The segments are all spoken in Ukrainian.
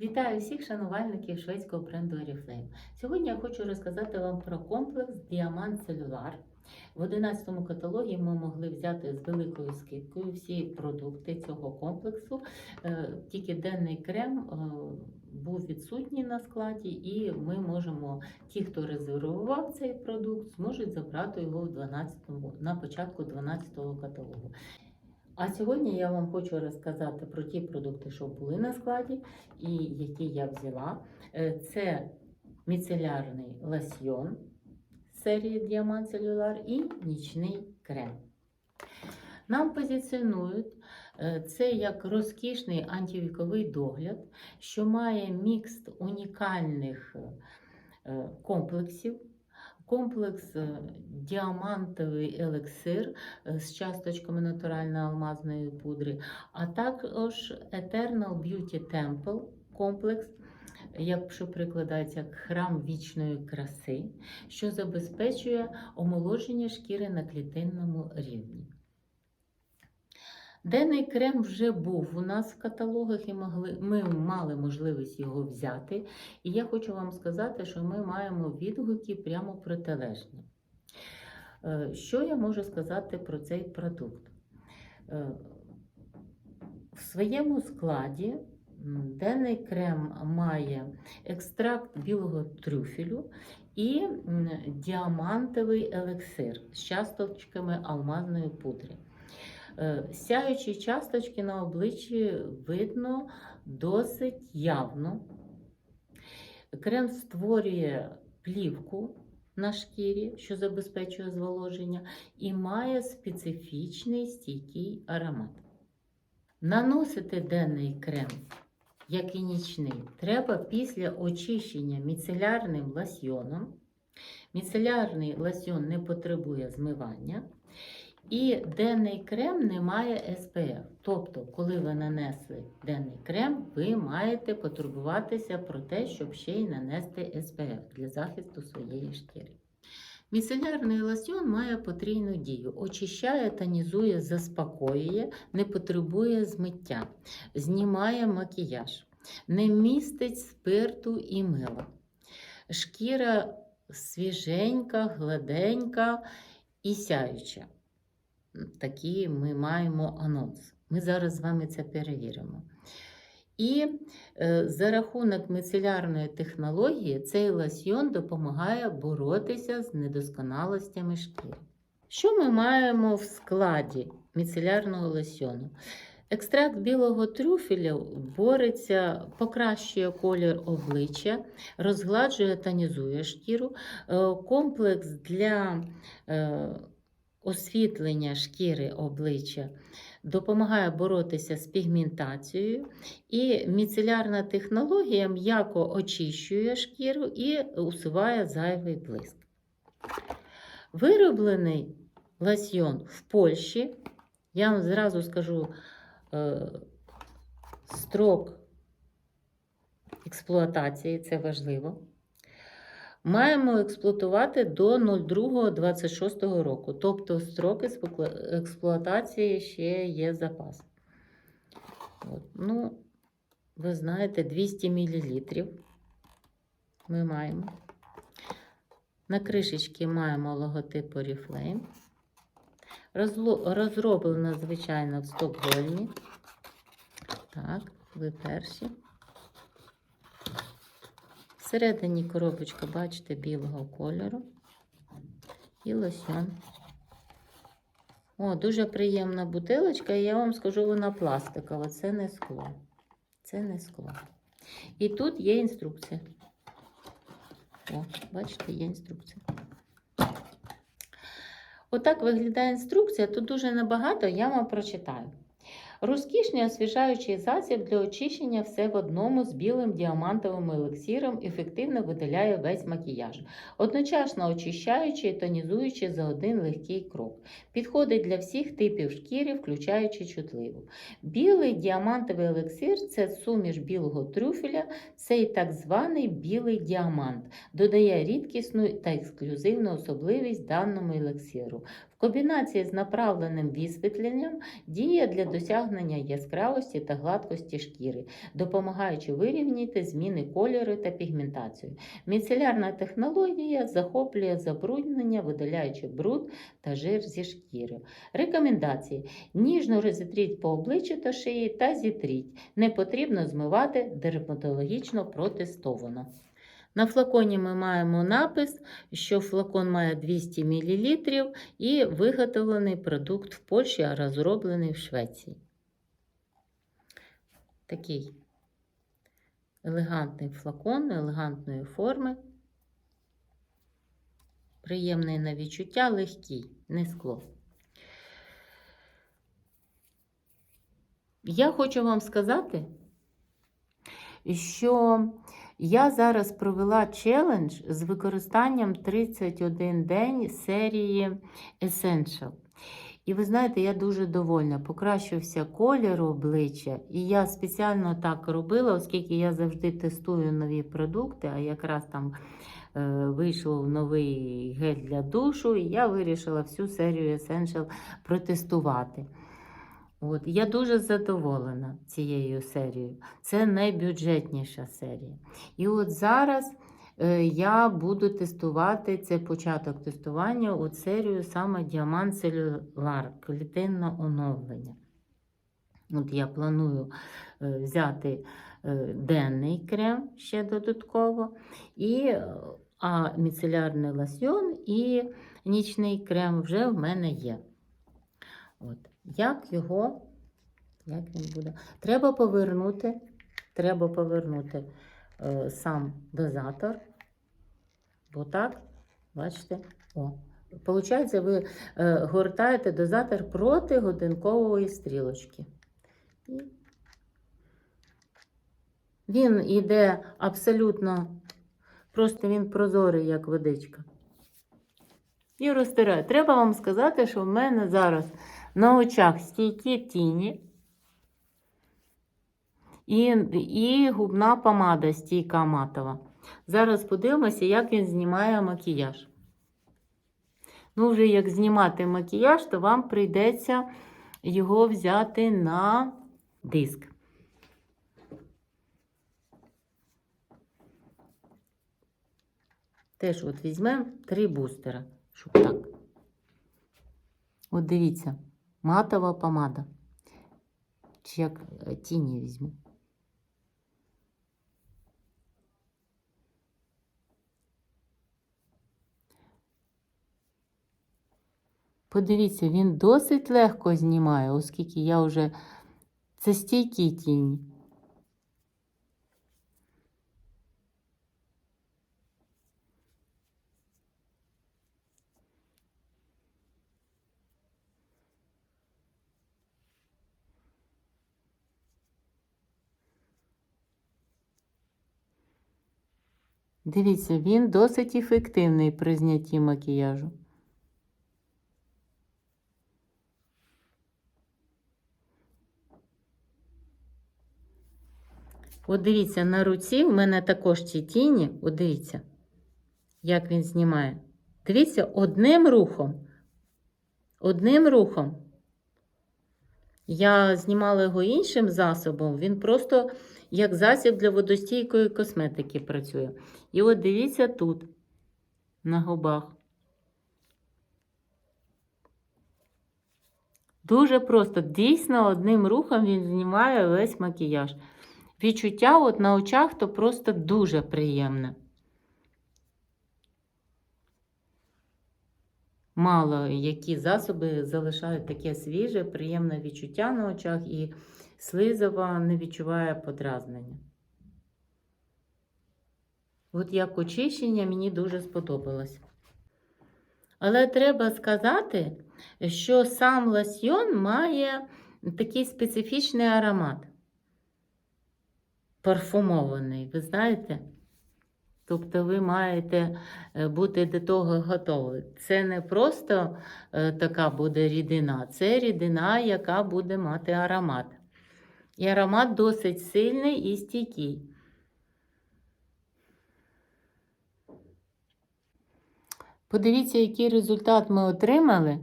Вітаю всіх шанувальників шведського бренду Oriflame. Сьогодні я хочу розказати вам про комплекс Діамант Целюлар. В 11 каталогі ми могли взяти з великою скидкою всі продукти цього комплексу. Е, Тільки денний крем е, був відсутній на складі, і ми можемо, ті, хто резервував цей продукт, зможуть забрати його в 12, на початку 12 каталогу. А сьогодні я вам хочу розказати про ті продукти, що були на складі, і які я взяла. Е, Це міцелярний лосьйон серії Діамант Целюлар і нічний крем. Нам позиціонують е, це як розкішний антивіковий догляд, що має мікс унікальних е, комплексів. Комплекс е, діамантовий елексир е, з часточками натуральної алмазної пудри, а також Eternal Beauty Temple комплекс, якщо прикладається як храм вічної краси, що забезпечує омоложення шкіри на клітинному рівні. Денний крем вже був у нас в каталогах і могли, ми мали можливість його взяти. І я хочу вам сказати, що ми маємо відгуки прямо протилежні. Е, Що я можу сказати про цей продукт? Е, В своєму складі денний крем має екстракт білого трюфелю і діамантовий елексир з часточками алмазної пудри. Е, Сяючі часточки на обличчі видно досить явно. Крем створює плівку на шкірі, що забезпечує зволоження, і має специфічний стійкий аромат. Наносити денний крем, як і нічний, треба після очищення міцелярним лосьйоном. Міцелярний лосьйон не потребує змивання. І денний крем не має SPF. Тобто, коли ви нанесли денний крем, ви маєте потурбуватися про те, щоб ще й нанести SPF для захисту своєї шкіри. Міцелярний лосьйон має потрійну дію: очищає, тонізує, заспокоює, не потребує змиття, знімає макіяж, не містить спирту і мила. Шкіра свіженька, гладенька і сяюча. Такий ми маємо анонс. Ми зараз з вами це перевіримо. І е, за рахунок мицелярної технології цей лосьйон допомагає боротися з недосконалостями шкіри. Що ми маємо в складі міцелярного лосьйону? Екстракт білого трюфеля бореться, покращує колір обличчя, розгладжує тонізує шкіру. Е, Комплекс для е, освітлення шкіри обличчя допомагає боротися з пігментацією, і міцелярна технологія м'яко очищує шкіру і усуває зайвий блиск. Вироблений лосьйон в Польщі, я вам зразу скажу е, строк експлуатації, це важливо. Маємо експлуатувати до 02.26 року. Тобто строк експлуатації ще є запас. От. Ну, ви знаєте, 200 мл ми маємо. На кришечці маємо логотип Oriflame. Розроблено, звичайно, в Стокгольмі. Так, ви перші. Всередині коробочка, бачите, білого кольору і лосьон. О, дуже приємна бутилочка, і я вам скажу, вона пластикова. Це не скло. Це не скло. І тут є інструкція. О, бачите, є інструкція. Отак виглядає інструкція. Тут дуже небагато, я вам прочитаю. Розкішний освіжаючий засіб для очищення все в одному з білим діамантовим елексіром ефективно видаляє весь макіяж, одночасно очищаючи і тонізуючи за один легкий крок. Підходить для всіх типів шкіри, включаючи чутливу. Білий діамантовий елексир це суміш білого трюфеля, цей так званий білий діамант, додає рідкісну та ексклюзивну особливість даному елексиру. В комбінації з направленим висвітленням діє для досягнення яскравості та гладкості шкіри, допомагаючи вирівняти зміни кольору та пігментацію. Міцелярна технологія захоплює забруднення, видаляючи бруд та жир зі шкіри. Рекомендації: ніжно розітріть по обличчю та шиї та зітріть. Не потрібно змивати дерматологічно протестовано. На флаконі ми маємо напис, що флакон має 200 мл і виготовлений продукт в Польщі, а розроблений в Швеції. Такий елегантний флакон, елегантної форми. Приємний на відчуття, легкий, не скло. Я хочу вам сказати, що я зараз провела челендж з використанням 31 день серії Essential. І ви знаєте, я дуже довольна. Покращився колір обличчя. І я спеціально так робила, оскільки я завжди тестую нові продукти, а якраз там е, вийшов новий гель для душу, і я вирішила всю серію Essential протестувати. От, я дуже задоволена цією серією. Це найбюджетніша серія. І от зараз е, я буду тестувати це початок тестування от серію саме Діамант Целюлар, клітинне оновлення. От я планую е, взяти е, денний крем ще додатково, і, а міцелярний лосьйон і нічний крем вже в мене є. От. Як його, як він буде? Треба повернути, треба повернути е, сам дозатор. Бо так, бачите, о. Получається, ви е, гортаєте дозатор проти годинкової стрілочки. І він йде абсолютно, просто він прозорий, як водичка. І розтираю. Треба вам сказати, що в мене зараз на очах стійкі тіні і, і губна помада стійка матова. Зараз подивимося, як він знімає макіяж. Ну, вже як знімати макіяж, то вам прийдеться його взяти на диск. Теж от візьмемо три бустера, щоб так. От дивіться, матова помада. Чи як е, тіні візьму. Подивіться, він досить легко знімає, оскільки я вже це стійкі тіні. Дивіться, він досить ефективний при знятті макіяжу. От дивіться, на руці в мене також ці тіні. От дивіться, як він знімає. Дивіться, одним рухом. Одним рухом. Я знімала його іншим засобом, він просто як засіб для водостійкої косметики працює. І от дивіться тут, на губах. Дуже просто, дійсно, одним рухом він знімає весь макіяж. Відчуття от на очах то просто дуже приємне. Мало які засоби залишають таке свіже, приємне відчуття на очах і слизова не відчуває подразнення. От як очищення мені дуже сподобалось. Але треба сказати, що сам лосьйон має такий специфічний аромат. Парфумований, ви знаєте? Тобто ви маєте е, бути до того готові. Це не просто е, така буде рідина, це рідина, яка буде мати аромат. І аромат досить сильний і стійкий. Подивіться, який результат ми отримали.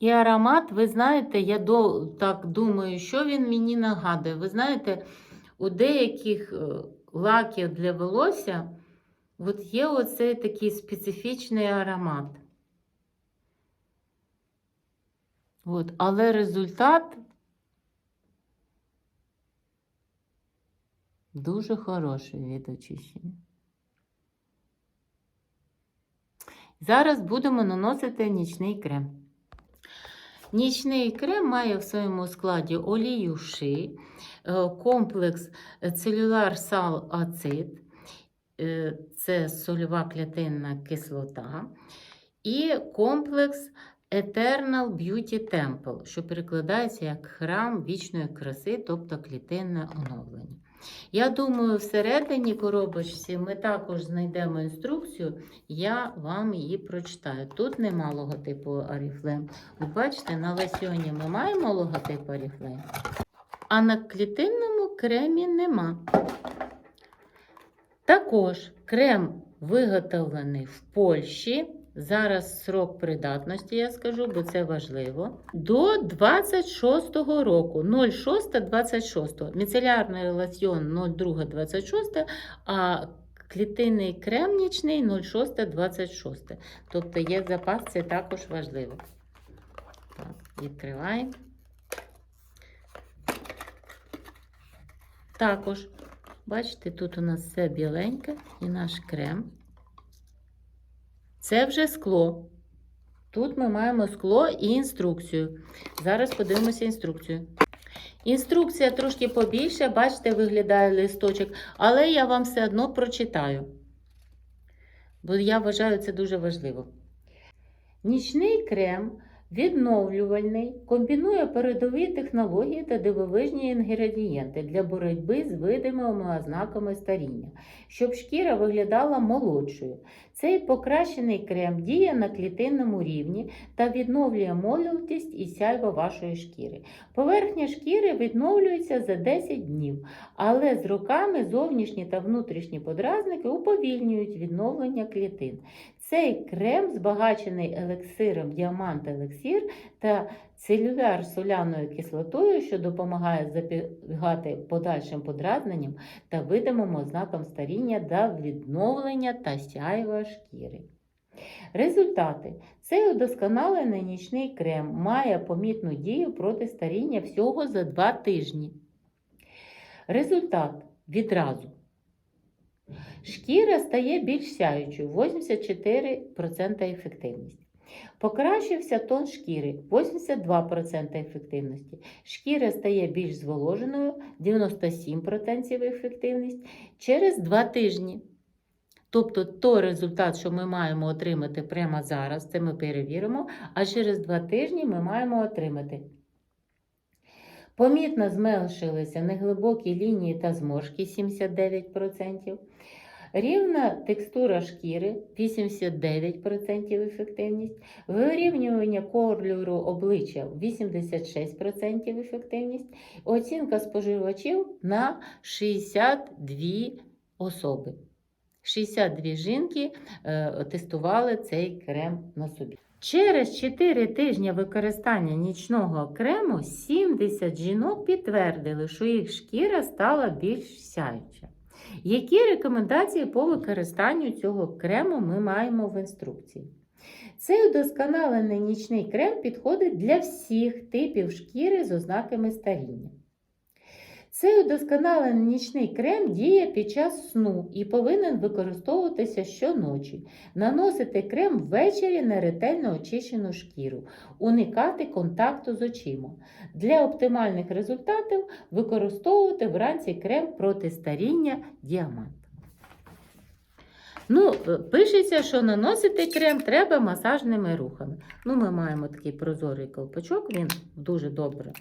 І аромат, ви знаєте, я до, так думаю, що він мені нагадує. Ви знаєте, у деяких е, лаків для волосся от є оцей такий специфічний аромат. От, але результат дуже хороший від очищення. Зараз будемо наносити нічний крем. Нічний крем має в своєму складі олію ши, е, комплекс целюлар сал ацид, е, це сольова клітинна кислота, і комплекс Eternal Beauty Temple, що перекладається як храм вічної краси, тобто клітинне оновлення. Я думаю, всередині коробочці ми також знайдемо інструкцію, я вам її прочитаю. Тут нема логотипу Oriflame. Ви бачите, на лосьоні ми маємо логотип Oriflame, а на клітинному кремі нема. Також крем виготовлений в Польщі. Зараз срок придатності, я скажу, бо це важливо. До 26-го року, 06-26. Міцелярний лосьйон 02-26, а клітинний крем нічний 06-26. Тобто є запас, це також важливо. Так, відкриваємо. Також, бачите, тут у нас все біленьке і наш крем. Це вже скло. Тут ми маємо скло і інструкцію. Зараз подивимося інструкцію. Інструкція трошки побільше, бачите, виглядає листочок, але я вам все одно прочитаю. Бо я вважаю це дуже важливо. Нічний крем відновлювальний, комбінує передові технології та дивовижні інгредієнти для боротьби з видимими ознаками старіння, щоб шкіра виглядала молодшою. Цей покращений крем діє на клітинному рівні та відновлює молодість і сяйво вашої шкіри. Поверхня шкіри відновлюється за 10 днів, але з роками зовнішні та внутрішні подразники уповільнюють відновлення клітин. Цей крем збагачений елексиром діамант елексір та целюляр соляною кислотою, що допомагає запобігати подальшим подразненням та видимим ознакам старіння та відновлення та сяйва шкіри. Результати. Цей удосконалений нічний крем має помітну дію проти старіння всього за 2 тижні. Результат відразу. Шкіра стає більш сяючою 84% ефективність. Покращився тон шкіри 82% ефективності. Шкіра стає більш зволоженою 97% ефективність через 2 тижні. Тобто той результат, що ми маємо отримати прямо зараз, це ми перевіримо, а через 2 тижні ми маємо отримати. Помітно зменшилися неглибокі лінії та зморшки 79%. Рівна текстура шкіри 89% ефективність, вирівнювання кольору обличчя 86% ефективність, оцінка споживачів на 62 особи. 62 жінки е, тестували цей крем на собі. Через 4 тижні використання нічного крему 70 жінок підтвердили, що їх шкіра стала більш сяюча. Які рекомендації по використанню цього крему ми маємо в інструкції? Цей удосконалений нічний крем підходить для всіх типів шкіри з ознаками старіння. Цей удосконалений нічний крем діє під час сну і повинен використовуватися щоночі. Наносити крем ввечері на ретельно очищену шкіру, уникати контакту з очима. Для оптимальних результатів використовувати вранці крем проти старіння діамант. Ну, е, Пишеться, що наносити крем треба масажними рухами. Ну, Ми маємо такий прозорий колпачок, він дуже добре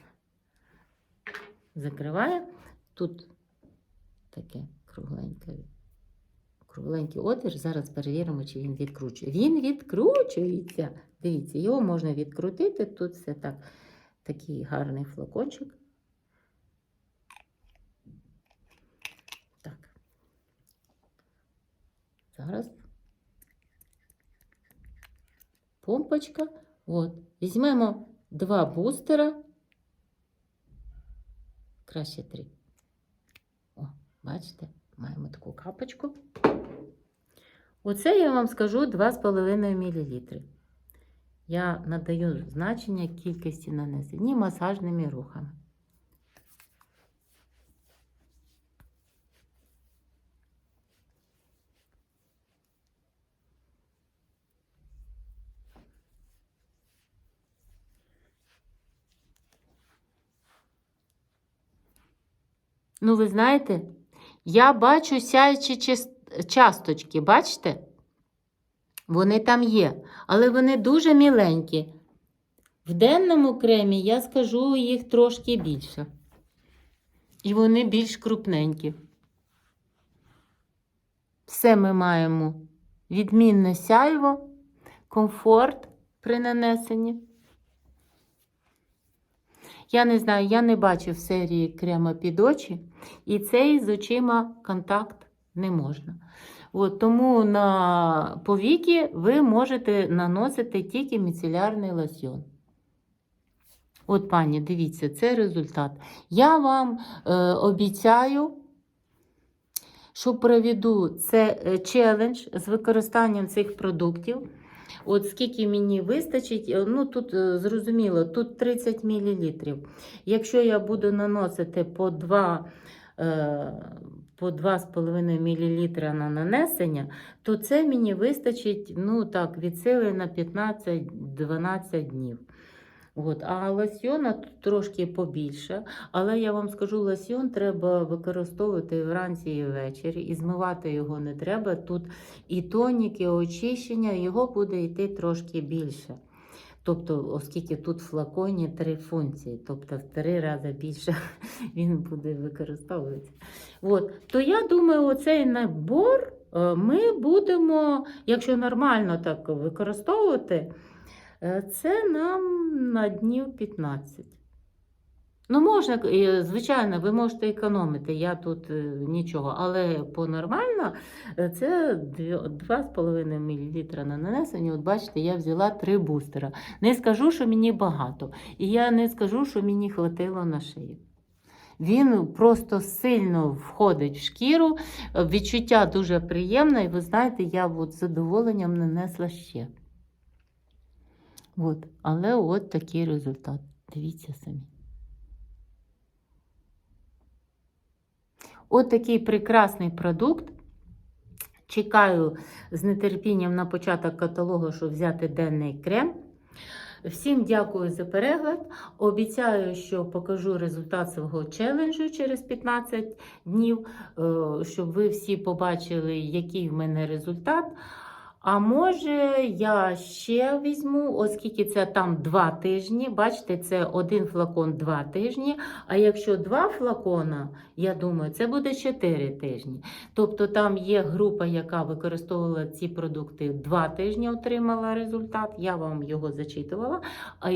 закриває. Тут таке кругленьке, кругленький отвір. Зараз перевіримо, чи він відкручує. Він відкручується. Дивіться, його можна відкрутити. Тут все так, такий гарний флакончик. Так. Зараз помпочка. От. Візьмемо два бустера. Краще три. О, бачите, маємо таку капочку. Оце я вам скажу 2,5 мл. Я надаю значення кількості нанесені масажними рухами. Ну, ви знаєте, я бачу сяючі часточки, бачите? Вони там є, але вони дуже міленькі. В денному кремі я скажу їх трошки більше. І вони більш крупненькі. Все ми маємо відмінне сяйво, комфорт при нанесенні. Я не знаю, я не бачу в серії крема під очі, і цей з очима контакт не можна. От, тому на повіки ви можете наносити тільки міцелярний лосьйон. От, пані, дивіться, це результат. Я вам е, обіцяю, що проведу це е, челендж з використанням цих продуктів. От скільки мені вистачить, е, ну тут е, зрозуміло, тут 30 мл. Якщо я буду наносити по 2, е, по 2,5 мл на нанесення, то це мені вистачить ну так, від сили на 15-12 днів. От. А лосьйона тут трошки побільше. Але я вам скажу, лосьйон треба використовувати вранці і ввечері, і змивати його не треба. Тут і тонік, і очищення, його буде йти трошки більше. Тобто, оскільки тут в флаконі три функції, тобто в три рази більше він буде використовуватися. От. То я думаю, оцей набор е, ми будемо, якщо нормально так використовувати, це нам на днів 15. Ну, можна, е, звичайно, ви можете економити, я тут е, нічого, але по-нормально е, це 2,5 мл на нанесення. От бачите, я взяла три бустера. Не скажу, що мені багато, і я не скажу, що мені хватило на шию. Він просто сильно входить в шкіру, е, відчуття дуже приємне, і ви знаєте, я от з задоволенням нанесла ще. От. Але от такий результат. Дивіться самі. От такий прекрасний продукт. Чекаю з нетерпінням на початок каталогу, щоб взяти денний крем. Всім дякую за перегляд. Обіцяю, що покажу результат свого челенджу через 15 днів, е, щоб ви всі побачили, який в мене результат. А може, я ще візьму, оскільки це там 2 тижні. Бачите, це один флакон 2 тижні. А якщо два флакона, я думаю, це буде 4 тижні. Тобто там є група, яка використовувала ці продукти 2 тижні, отримала результат. Я вам його зачитувала.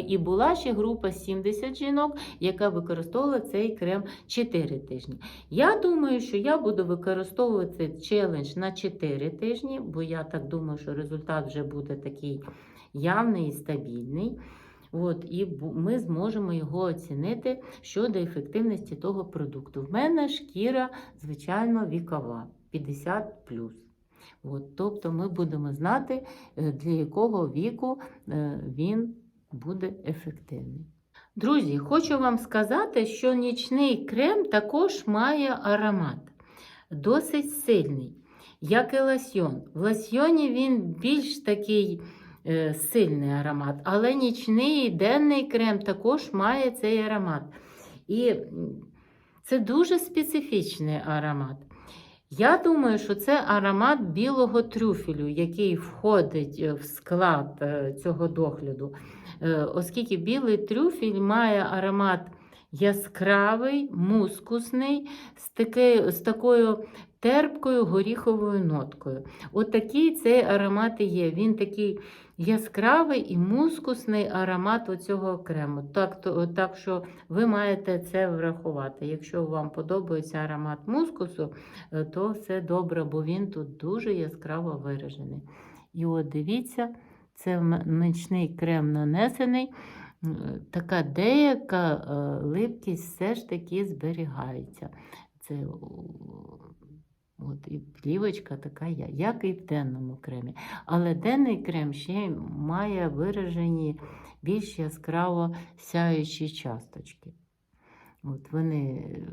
І була ще група 70 жінок, яка використовувала цей крем 4 тижні. Я думаю, що я буду використовувати челендж на 4 тижні, бо я так думаю, що результат вже буде такий явний і стабільний. От, і ми зможемо його оцінити щодо ефективності того продукту. В мене шкіра, звичайно, вікова 50 От, тобто ми будемо знати, е, для якого віку е, він буде ефективний. Друзі, хочу вам сказати, що нічний крем також має аромат, досить сильний, як і лосьйон. В лосьйоні він більш такий е, сильний аромат, але нічний і денний крем також має цей аромат. І це дуже специфічний аромат. Я думаю, що це аромат білого трюфелю, який входить е, в склад е, цього догляду. Е, Оскільки білий трюфель має аромат яскравий, мускусний, з, таки, з такою терпкою горіховою ноткою. От такий цей аромат і є. Він такий яскравий і мускусний аромат оцього крему. Так, то, так що ви маєте це врахувати. Якщо вам подобається аромат мускусу, е, то все добре, бо він тут дуже яскраво виражений. І от дивіться, це м- крем нанесений. Така деяка е, липкість все ж таки зберігається. Це от і плівочка така, як і в денному кремі. Але денний крем ще має виражені більш яскраво сяючі часточки. От вони е,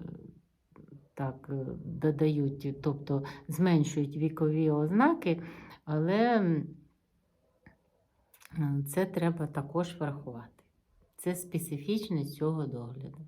так е, додають, тобто зменшують вікові ознаки, але це треба також врахувати. Це специфічність цього догляду.